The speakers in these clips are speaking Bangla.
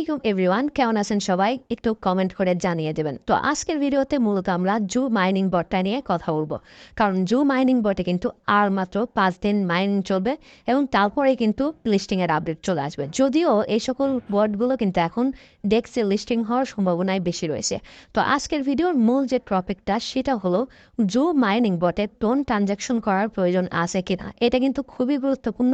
আলাইকুম এভরিওয়ান, কেমন আছেন সবাই? একটু কমেন্ট করে জানিয়ে দেবেন। তো আজকের ভিডিওতে মূলত আমরা জু মাইনিং বটটা নিয়ে কথা বলব। কারণ জু মাইনিং বটে কিন্তু আর মাত্র পাঁচ দিন মাইনিং চলবে এবং তারপরে কিন্তু লিস্টিংয়ের আপডেট চলে আসবে। যদিও এই সকল বটগুলো কিন্তু এখন ডেক্সে লিস্টিং হওয়ার সম্ভাবনাই বেশি রয়েছে। তো আজকের ভিডিওর মূল যে টপিকটা, সেটা হলো জু মাইনিং বটে টোন ট্রানজ্যাকশন করার প্রয়োজন আছে কিনা। এটা কিন্তু খুবই গুরুত্বপূর্ণ।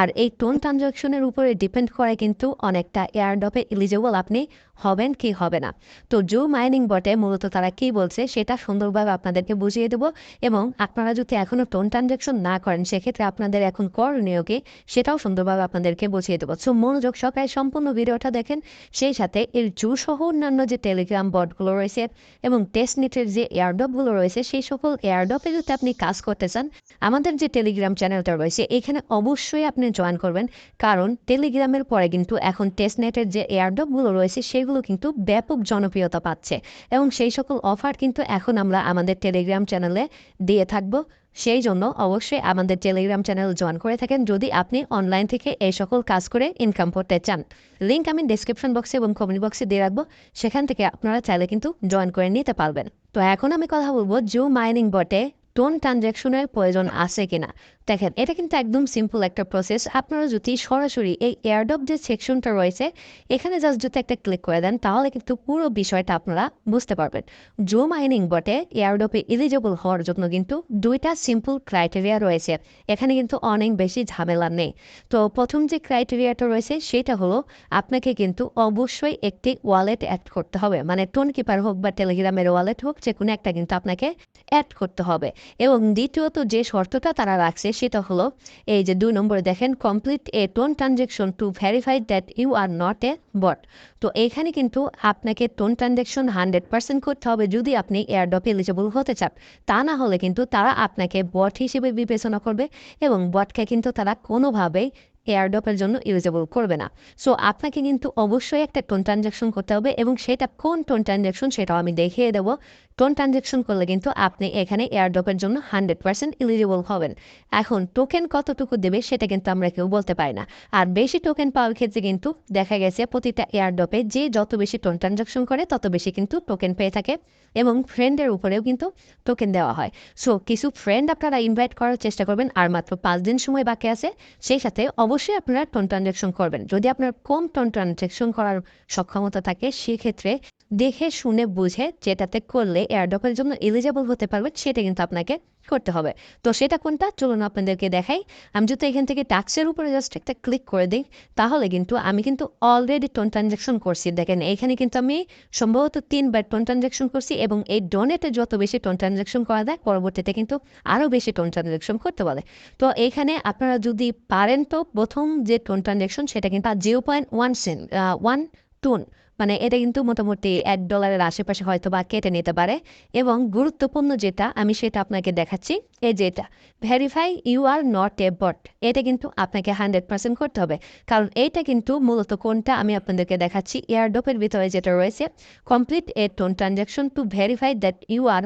আর এই টোন ট্রানজ্যাকশনের উপরে ডিপেন্ড করে কিন্তু অনেকটা এয়ারডপে এলিজিবল আপনি হবেন কি হবে না। তো জু মাইনিং বটে, মূলত তারা কি বলছে সেটা সুন্দরভাবে আপনাদেরকে বুঝিয়ে দেব এবং আপনারা যদি এখনও টোন ট্রানজ্যাকশন না করেন, সেক্ষেত্রে আপনাদের এখন করণীয় কি সেটাও সুন্দরভাবে আপনাদেরকে বুঝিয়ে দেবো। সো মনোযোগ সকালে সম্পূর্ণ ভিডিওটা দেখেন। সেই সাথে এর জু সহ অন্যান্য যে টেলিগ্রাম বটগুলো রয়েছে এবং টেস্ট টেস্টনেটের যে এয়ারডপগুলো রয়েছে, সেই সকল এয়ারডপে যদি আপনি কাজ করতে চান, আমাদের যে টেলিগ্রাম চ্যানেলটা রয়েছে, এখানে অবশ্যই আপনি জয়েন করবেন। কারণ টেলিগ্রামের পরে কিন্তু এখন টেস্টনেটের যে এয়ারডপগুলো রয়েছে সেগুলো কিন্তু ব্যাপক জনপ্রিয়তা পাচ্ছে। এবং সেই সকল অফার কিন্তু এখন আমরা আমাদের টেলিগ্রাম চ্যানেলে দিয়ে থাকব। সেই জন্য অবশ্যই আমাদের টেলিগ্রাম চ্যানেল জয়েন করে থাকেন যদি আপনি অনলাইন থেকে এই সকল কাজ করে ইনকাম করতে চান। লিঙ্ক আমি ডিসক্রিপশন বক্সে এবং কমেন্ট বক্সে দিয়ে রাখব। সেখান থেকে আপনারা চাইলে কিন্তু জয়েন করে নিতে পারবেন। তো এখন আমি কথা বলব জু মাইনিং বটে টোন ট্রানজ্যাকশনের প্রয়োজন আছে কিনা? দেখেন এটা কিন্তু একদম সিম্পল একটা প্রসেস আপনারা যদি সরাসরি এই এয়ারডপ যে সেকশনটা রয়েছে এখানে জাস্ট যদি একটা ক্লিক করে দেন তাহলে কিন্তু পুরো বিষয়টা আপনারা বুঝতে পারবেন। জো মাইনিং বটে এয়ারডপে এলিজিবল হওয়ার জন্য কিন্তু দুইটা সিম্পল ক্রাইটেরিয়া রয়েছে। এখানে কিন্তু অনেক বেশি ঝামেলা নেই। তো প্রথম যে ক্রাইটেরিয়াটা রয়েছে সেটা হলো আপনাকে কিন্তু অবশ্যই একটি ওয়ালেট অ্যাড করতে হবে। মানে টোন কিপার হোক বা টেলিগ্রামের ওয়ালেট হোক যে কোনো একটা কিন্তু আপনাকে অ্যাড করতে হবে। এবং দ্বিতীয়ত যে শর্তটা তারা রাখছে সেটা হলো, এই যে দুই নম্বরে দেখেন complete a TON transaction to verify that you are not a bot তো এখানে কিন্তু আপনাকে টোন ট্রানজেকশন হান্ড্রেড পার্সেন্ট করতে হবে যদি আপনি এয়ারডপ এলিজেবল হতে চান। তা না হলে কিন্তু তারা আপনাকে বট হিসেবে বিবেচনা করবে এবং বটকে কিন্তু তারা কোনোভাবেই এয়ারডপের জন্য ইলিজিবল করবে না। সো আপনাকে কিন্তু অবশ্যই একটা টোন ট্রানজ্যাকশন করতে হবে এবং সেটা কোন টোন ট্রানজ্যাকশন সেটাও আমি দেখিয়ে দেবো। টোন ট্রানজ্যাকশন করলে কিন্তু আপনি এখানে এয়ারডপের জন্য হান্ড্রেড পার্সেন্ট ইলিজিবল হবেন। এখন টোকেন কতটুকু দেবে সেটা কিন্তু আমরা কেউ বলতে পারি না। আর বেশি টোকেন পাওয়ার ক্ষেত্রে কিন্তু দেখা গেছে প্রতিটা এয়ারডপে যে যত বেশি টোন ট্রানজ্যাকশন করে, তত বেশি কিন্তু টোকেন পেয়ে থাকে এবং ফ্রেন্ডের উপরেও কিন্তু টোকেন দেওয়া হয়। সো কিছু ফ্রেন্ড আপনারা ইনভাইট করার চেষ্টা করবেন, আর মাত্র পাঁচ দিন সময় বাকি আছে, সেই সাথে অবশ্যই আপনারা টোন ট্রানজ্যাকশন করবেন। যদি আপনার কম টোন ট্রানজ্যাকশন করার সক্ষমতা থাকে, সেক্ষেত্রে দেখে, শুনে, বুঝে, যেটাতে করলে এয়ারডপের জন্য এলিজেবল হতে পারবে, সেটা কিন্তু আপনাকে করতে হবে। তো সেটা কোনটা? চলুন আপনাদেরকে দেখাই। আমি যদি এখান থেকে ট্যাক্সের উপরে জাস্ট একটা ক্লিক করে দিই, তাহলে কিন্তু আমি কিন্তু অলরেডি টোন ট্রানজ্যাকশন করছি। দেখেন, এখানে কিন্তু আমি সম্ভবত তিনবার টোন ট্রানজ্যাকশন করছি এবং এই ডোনেটে যত বেশি টোন ট্রানজ্যাকশন করা যায়, পরবর্তীতে কিন্তু আরও বেশি টোন ট্রানজ্যাকশন করতে বলে তো এখানে আপনারা যদি পারেন তো প্রথম যে টোন ট্রানজ্যাকশন সেটা কিন্তু জিরো পয়েন্ট ওয়ান সেন ওয়ান টোন মানে এটা কিন্তু মোটামুটি এক ডলারের আশেপাশে হয়তো বা কেটে নিতে পারে। এবং গুরুত্বপূর্ণ যেটা আমি সেটা আপনাকে দেখাচ্ছি, এই যেটা verify you are not a bot এটা কিন্তু আপনাকে হান্ড্রেড পার্সেন্ট করতে হবে। কারণ এইটা কিন্তু মূলত কোনটা আমি আপনাদেরকে দেখাচ্ছি এয়ারডপের ভিতরে যেটা রয়েছে complete a TON transaction to verify that you are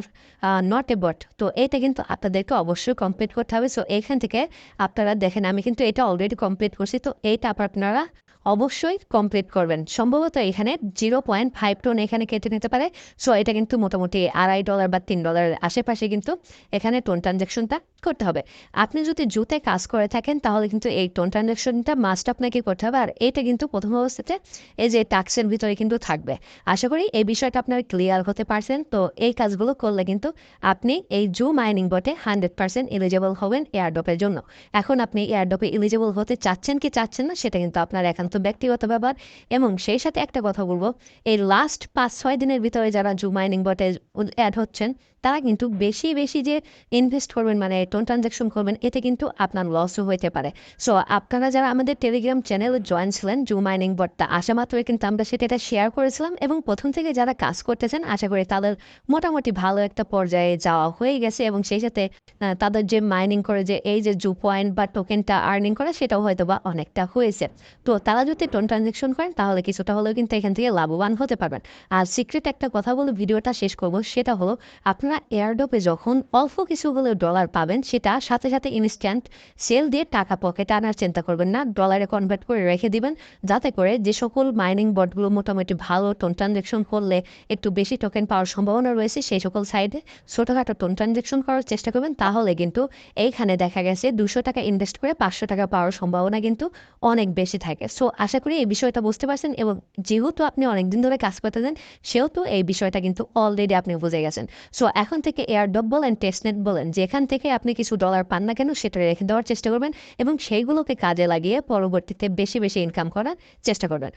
not a bot তো এটা কিন্তু আপনাদেরকে অবশ্যই কমপ্লিট করতে হবে। সো এখান থেকে আপনারা দেখেন, আমি কিন্তু এটা অলরেডি কমপ্লিট করছি। তো এইটা আপনারা অবশ্যই কমপ্লিট করবেন। সম্ভবত এখানে জিরো পয়েন্ট ফাইভ টোন এখানে কেটে নিতে পারে। সো এটা কিন্তু মোটামুটি আড়াই ডলার বা তিন ডলারের আশেপাশে কিন্তু এখানে টোন ট্রানজ্যাকশনটা করতে হবে। আপনি যদি জুতে কাজ করে থাকেন, তাহলে কিন্তু এই টোন ট্রানজ্যাকশনটা মাস্ট আপনাকে করতে হবে। আর এটা কিন্তু প্রথম অবস্থাতে এই যে ট্যাক্সের ভিতরে কিন্তু থাকবে। আশা করি এই বিষয়টা আপনার ক্লিয়ার হতে পারছেন। তো এই কাজগুলো করলে কিন্তু আপনি এই জু মাইনিং বটে হান্ড্রেড পার্সেন্ট এলিজেবল হবেন এয়ারডপের জন্য। এখন আপনি এয়ারডপে এলিজেবল হতে চাচ্ছেন কি চাচ্ছেন না, সেটা কিন্তু আপনার একান্ত ব্যক্তিগত ব্যাপার। এবং সেই সাথে একটা কথা বলব, এই লাস্ট পাঁচ ছয় দিনের ভিতরে যারা জু মাইনিং বটে অ্যাড হচ্ছেন তারা কিন্তু বেশি বেশি যে ইনভেস্ট করবেন মানে টোন ট্রানজ্যাকশন করবেন, এতে কিন্তু আপনার লসও হইতে পারে। সো আপনারা যারা আমাদের টেলিগ্রাম চ্যানেলে জয়েন ছিলেন জু মাইনিং বটটা আসা মাত্রই কিন্তু আমরা সেটা এটা শেয়ার করেছিলাম এবং প্রথম থেকে যারা কাজ করতেছেন, আশা করি তাদের মোটামুটি ভালো একটা পর্যায়ে যাওয়া হয়ে গেছে এবং সেই সাথে তাদের যে মাইনিং করে যে এই যে জু পয়েন্ট বা টোকেনটা আর্নিং করে, সেটাও হয়তো বা অনেকটা হয়েছে। তো তারা যদি টোন ট্রানজ্যাকশন করেন, তাহলে কিছুটা হলেও কিন্তু এখান থেকে লাভবান হতে পারবেন। আর সিক্রেট একটা কথা বলে ভিডিওটা শেষ করব, সেটা হলো, আপনারা আপনারা এয়ারডপে যখন অল্প কিছু হলেও ডলার পাবেন, সেটা সাথে সাথে ইনস্ট্যান্ট সেল দিয়ে টাকা পকেটে আনার চিন্তা করবেন না। ডলারে কনভার্ট করে রেখে দিবেন, যাতে করে যে সকল মাইনিং বটগুলো মোটামুটি ভালো টোন ট্রানজ্যাকশন করলে একটু বেশি টোকেন পাওয়ার সম্ভাবনা রয়েছে, সেই সকল সাইডে ছোটোখাটো টোন ট্রানজ্যাকশন করার চেষ্টা করবেন। তাহলে কিন্তু এইখানে দেখা গেছে দুশো টাকা ইনভেস্ট করে পাঁচশো টাকা পাওয়ার সম্ভাবনা কিন্তু অনেক বেশি থাকে। সো আশা করি এই বিষয়টা বুঝতে পারছেন এবং যেহেতু আপনি অনেকদিন ধরে কাজ করতে দেন সেহেতু এই বিষয়টা কিন্তু অলরেডি আপনি বুঝে গেছেন। সো এখন থেকে এয়ার ডপ বলেন টেস্টনেট বলেন, যেখান থেকে আপনি কিছু ডলার পান না কেন সেটা রেখে দেওয়ার চেষ্টা করবেন এবং সেইগুলোকে কাজে লাগিয়ে পরবর্তীতে বেশি বেশি ইনকাম করার চেষ্টা করবেন।